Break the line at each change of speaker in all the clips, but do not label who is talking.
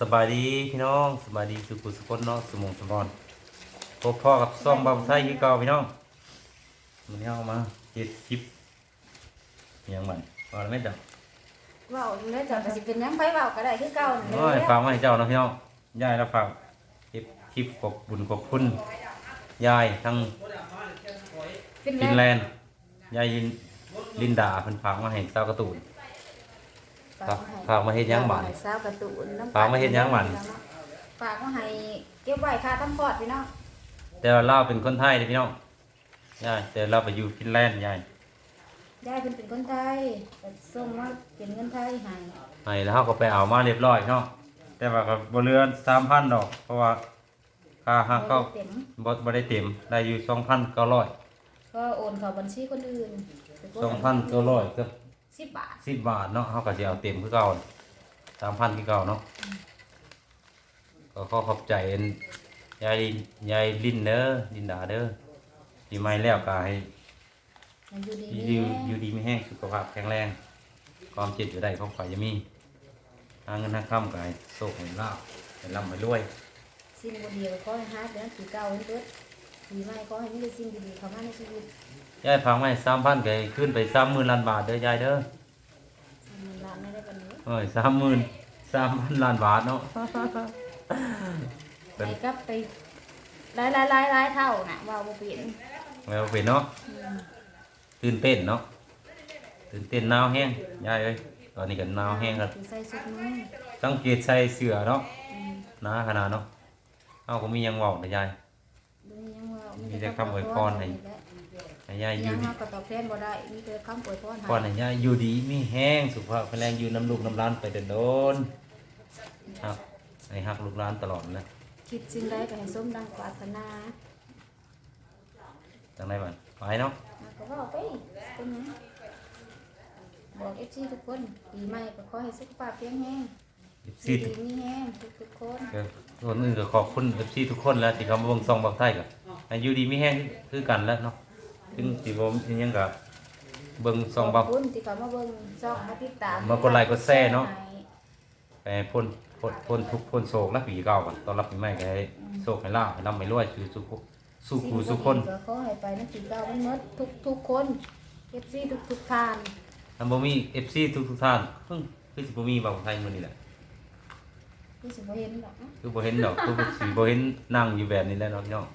สบายดีพี่น้องสบายดีสุขุสุขคนเนาะสมองสมบอนพบพ่อกับซ่องบางไทยคือเก่าพี่น้องมันนี้เอามาเจ็ดคลิปอิหยังมันว่าแล้วไม่จับ
เว้าอยู่แล้วจ้ะก็สิเป็นหยังไผเว้าก็ได้คือเก่านั่นแห
โอ้ย
ละ
ฝากมาให้เจ้านะพี่น้องยายแล้วฝากคลิปคลิปขอบบุญขอบคุณยายทั้ง
ฟิน
ฟิน
แล
แล
น
น
ด์
ด์ยายลินลินดาเพิ่นฝากมาให้เจ้าการ์ตูน ฝากฝากมาเฮ็ดหยังบ้าน
สาวการ์ตูนน้ำ
ฝากมาเฮ็ดหยังบ้าน
ฝากมาให้เก็บไว้ค่าทำคลอดพี่น้อง
แต่ว่าเราเป็นคนไทยเด้อพี่น้องยายแต่เราไปอยู่ฟินแลนด์ยาย
ยายเพิ่นเป็นคนไทยก็ส่งมาเป็นเงินไทยให้
ให้แล้วเขาก็ไปเอามาเรียบร้อยเนาะแต่ว่าก็บ่เรือนสามพันดอก เพราะว่าค่าหักก็
เต็ม
บ่บ่ได้เต็มได้อยู่สองพันเก้าร้อย
ก็โอนเข้าบัญชีคนอื่น
สองพันเก้าร้อยเกือบ
10บาท
สิบบาทเนาะเขาก็จะเอาเต็มคือเก่าสามพันคือเก่าเนาะก็ขอขอบใจยายยายลินเด้อลินดาเด้อปีใหม่แล้วก็ให้
มันอยู่ดี
อยู่
นี่
อยู่ดีไม่แห้งสุขภาพแข็งแรง ความเจ็บอยู่ได้ของฝ่ายจะมีหาเงินหาค่ำก็ให้โชคให้ลาบให้ร่ำให้รวย
สิ่งบ่ดีก็ขอให้หาเดือนปีเก่าให้เบิด ปีใหม่ขอให้มีแต่สิ่งดีๆเข้ามาในชีวิต
ยายพังไว้สามพันก็ให้ขึ้นไปสามหมื่นล้านบาทเด้อยายเด้อ
สร้างเงินล้านไม่ได้ปานนี้
เอ้ยสามหมื่นสามพันล้านบาทเนาะ
ไปกลับไปหลายหลายหลายหลายเท่าน่ะว่าบ่เปลี่ยน
แล้วเป็นเนาะ
อืม
ตื่นเต้นเนาะ ตื่นเต้นหนาวแห้งยายเอ้ย ตอนนี้ก็หนาวแห้งครับ
คือใส่ชุดนุ่ง
สังเกตใส่เสื้อเนาะ
อืม
หนาขนาดเนาะ เอาก็มีหยังบอกนะยาย
ดูยังว่า
มี
มี
แต่คำอวยพรให้ให้ยายอ
ยั
ยู่
ง
ดี
เฮาก็ตอบแทนบ่ได้มีแต่คำอวยพร
ก่อนให้ยายอยู่ดีมีแห้งสุขภาพแข็งแรงอยู่น้ำลูกน้ำร้านไปเดินโดนครับให้ฮักลูกร้านตลอดนะ
คิดสิ่งใดก็ให้สมดังปรารถนา
จังได้บ้างไปเนาะ
อะก็เว้าไปเป็นหยังบอก FC ทุกคนปีใหม่ก็ขอให้สุขภาพแข็งแรง
ซี
ดีมีแรงทุกๆคน
คนอื่นก็ขอบคุณเอฟซีทุกคนแล้วที่เขามาเบิ่งซองบักไทยกับ อายุดีมีแห้งคือกันแล้วเนาะถึงสิบ่มีหยังก็เบิ่งซองบัก
ขอบคุณที่เขามาเบิ่งช่องมาติดตาม
มากดไลค์กดแชร์เนาะ ไปพ้นพ้นพ้นทุกข์พ้นโศกและปีเก่ากันตอนรับปีใหม่ก็ให้โศกให้ลาภให้ร่ำให้รวยสู่สุขสู่ครูสู่คน
สิ่งบ่ดีก็ขอให้ไปในปีเก่ามันหมดทุกๆคน FC ทุกๆท่าน
ถ้าบ่มี FC ทุกทุกๆท่านเพิ่งคือสิบ่มีบักไทยมื้อนี้แหละ
ที่สิบ่เห็นหรอกนะ
คือบ่เห็นดอกคือสิบ่เห็นนั่งอยู่แบบนี้แหล้วเนาะพี่น้อง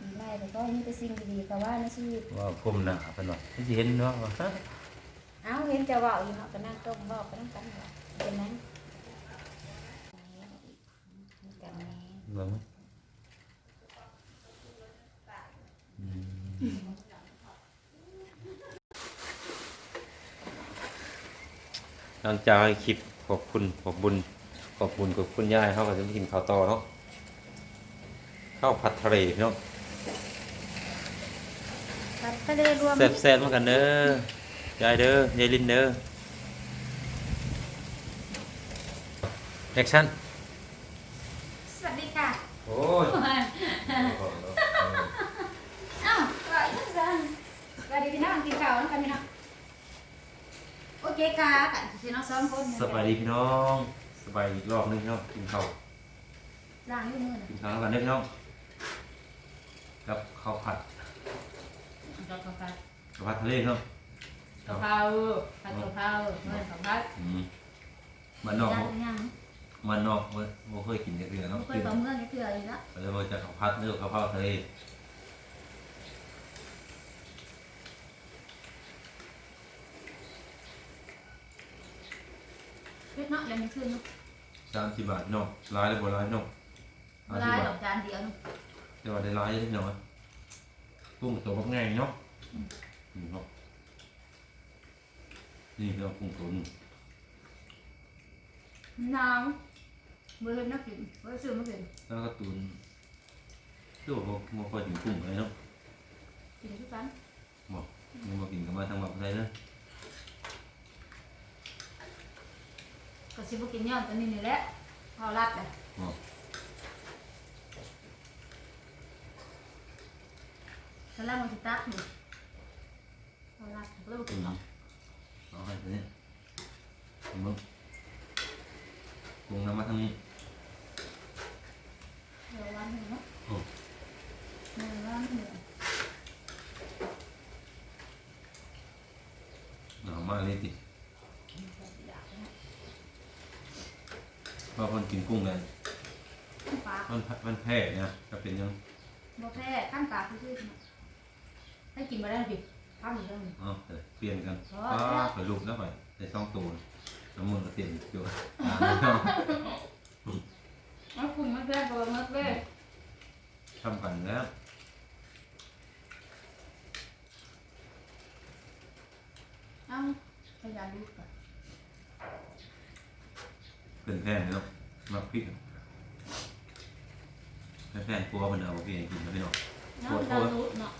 ปีใหม่ แต่ก็มีแต่สิ่งดีๆเข้ามาในชีวิต
ว่าก้มหน้าเพิ่นว่าสิเห็นเนาะว่าฮะ
เอาเห็นจะเว้าอยู่เนาะก็นั่งต้มเว้าไปนำกันว่าเป็นนั้นนี่กันแน่
เบิ่งอืมหลังจากให้คลิปขอบคุณขอบบุญขอบบุญกับคุณยายเขาก็จะไปกินข้าวต่อเนาะข้าวผัดทะเลพี่น้อง
ครับ ทะเลรวม
แซ่บๆเหมือนกันเด้อยายเด้อยายลินเด้อแอคชั่น
สวัสดีค่ะ
โอ้ย
อ้าวว่าอีกจังสวัสดีพี่น้องกินข้าวแล้วกันพี่น้องโอเคค่ะกันพี่น้องสองคน
สบายดีพี่น้องสบายอีกรอบหนึงพี่น้องกินข้าว
ล้างอยู่มือน่ะ
กินข้าวแล้วกันเด้อพี่น้องกับข้าวผัด
กะเพราผัด
ข้าวผัดทะเลพี่น้อง
กะเพราผัดกะเพราเมื่อกะเพรา
อืมมันนอก
ย่างย่าง
มันนอกบ่บ่เคยกินเดือๆเนาะ
เคย
กิน
ต่อเมื่อนี่คืออะไรนะ
ก็เลยว่าจะข้าวผัดเนื้อข้าวผัดทะเล
เพชรเนาะยังไม่ขึ้นเนาะ
สามสิบบาทเนาะร้ายเลยบ่ร้ายเนาะ
เว
ห้าสิ
ลา
บบาท
ดอกจานเดียวเนาะ
เดี๋ยวได้ร้ายนิดหน่อย กุ้งตัวบักง่ายเนาะอืมเนาะนี่เรากุ้งตุ๋น
น้ำมือเห็นนักกินเมื่อซื้อมากิน
แล้วก็ตุ๋นคือว่าบ่บ่ค่อยกินกุ้งเลยเนาะ
กินทุกครั้ง
บอกมึงมากินกันมาทางแบบไหนเนาะ
ก็สิบกินย้อนตัวนี้นี่แหละพอรัดเลย
บอก
ตอนแรกมันสิตักอยู่พอรัดก็เลยบ่
อื
กิน
ม
หรอก
เอาให้ตัวนี้มึงปรุงน้ำมาทางนี้
เดี๋ยววันหนึ่งเนาะ
อืม
หนึ่งวันหนึ่ง
หนาวมากเลยติ
อยากนะ
ว่าคนกินกุ้งเลย
ปลา
มันมันแพ้เนี่ยก็เป็นยัง
บ่แพ้ขั้นปลาคือชื่อเนาะ ให้กินมาได้ดิทำอยู่เรื่อง
อ๋อเออเปลี่ยนกัน
อ๋อ
ป้าไปลูกแล้วไปในสองตัวน้ำมือก็เต็มอยู่อ่าไม่ต้อง
มันคุณมันแพ้เบอร์มันแพ้
ทำกันแล้ว
เอ้าพยายามดูก่อน
เป็นแพงเนาะมาพริกแพงกลัวมันเอาพี่กินมาพี่น้อง
เนาะเรารู้เนาะ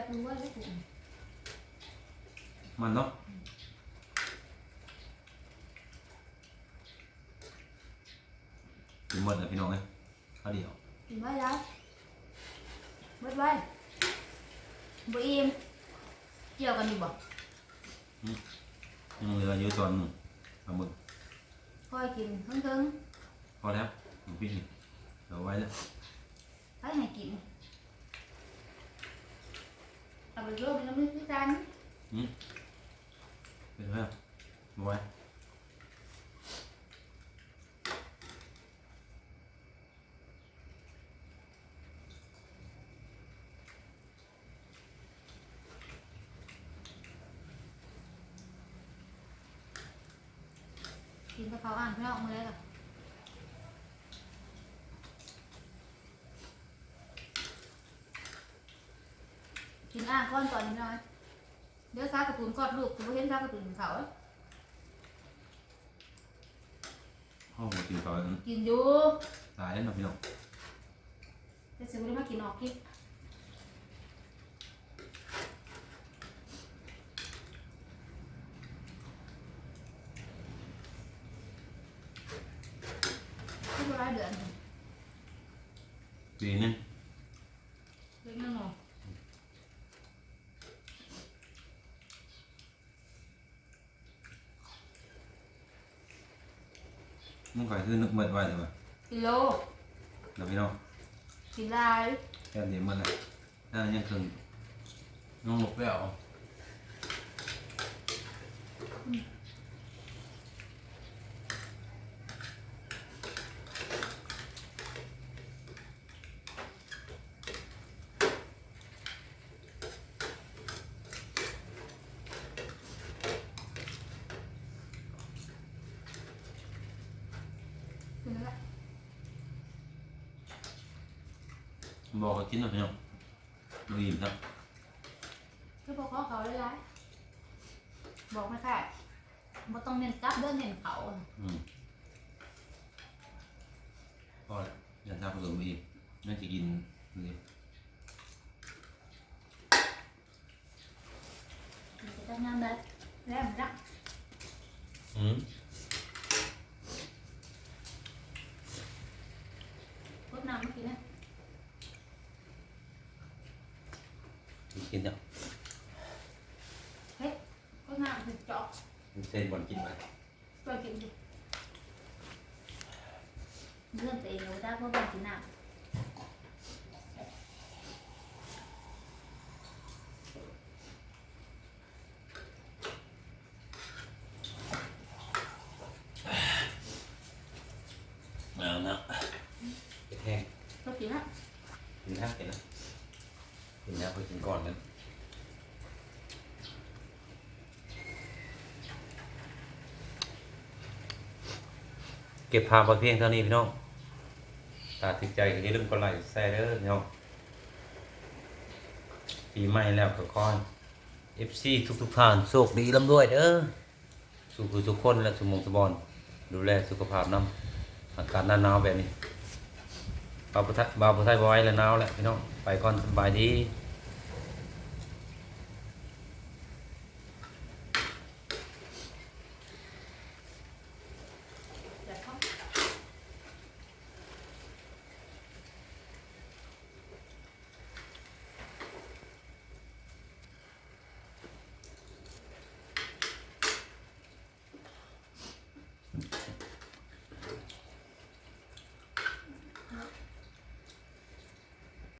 เสียบรู้ว่าได้ถูก
มันเนาะกินหมดเลยพี่น้องเลยข้าวเดียว
กินไว้แล้วเบิดไว้บ่อิ่มเกี่ยวกันอยู่บ่
ยังเหลืออยู่ส่วนหนึ่งปลาหมึก
ค่อยกินเพิ่ง
พอแล้วหมูพี่นี่เอาไว้แล้ว
ๆให้ให้ กินเอาไปโยกในน้ำมือคือกัน
เป็นไงเอาไว้
กินกับเขาวอ่านพี่น้องมาเลยล่ะกิ อ่างก้อนก่อนนิดหน่อย เดี๋ยวซากระตุนกอดลูกคุณเห็นซากระตุนเขาเอ้ย
ห้องหมูกินข้าวนั้น
กินอยู่
ตายแล้วเนาะพี่น้อง
แต่สิบ่ได้มากินออกกินที่บ่ได้เดือน
ปีนึง
เล็กน้อย
มึง คือนึกเหมือนไว้ใช่ไหม
กิโล
แล้วพี่น้อง
กิลาย
แค่นี้มันเลยน่ายังครึ่งน้องหลบแล้ว บอกเขากินเนาะพี่น้องดูอิ่มครับ
คือบอกเขาเขาเลยร้ายบอกไม่ค่ะบ่ต้องเน้นกลับเดินเน้นเขา
อืมพอแล้วอย่าทำผสมอีกน่าจะกินนี่
มันจะได้งามได้แล้วมันรัก
อืม
รดน้ำเมื่อกี้นะ
กินเนาะ
เฮ้ยรดน้ำถึงเจาะ
เส้นบอลกินไหม
ก็กินดิเรื่องตัวเองเราได้เพราะบางกินน้ำ
เอานะแห้ง
ก็กินละ
กินนะกินนะกินนะไปกินก่อนกัน เก็บภาพไว้เพียงเท่านี้พี่น้องถ้าติดใจก็อย่าลืมกดไลค์แชร์เด้อพี่น้องปีใหม่แล้วก็คอย FC ทุกทุกๆท่านโชคดีร่ำรวยเด้อสุขทุกคนและสมงสบอนดูแลสุขภาพนำอากาศหนาวแบบนี้บาวพุทธบาวพุทไทยบอยแล้วหนาวแหละพี่น้องไปก่อนสบายดี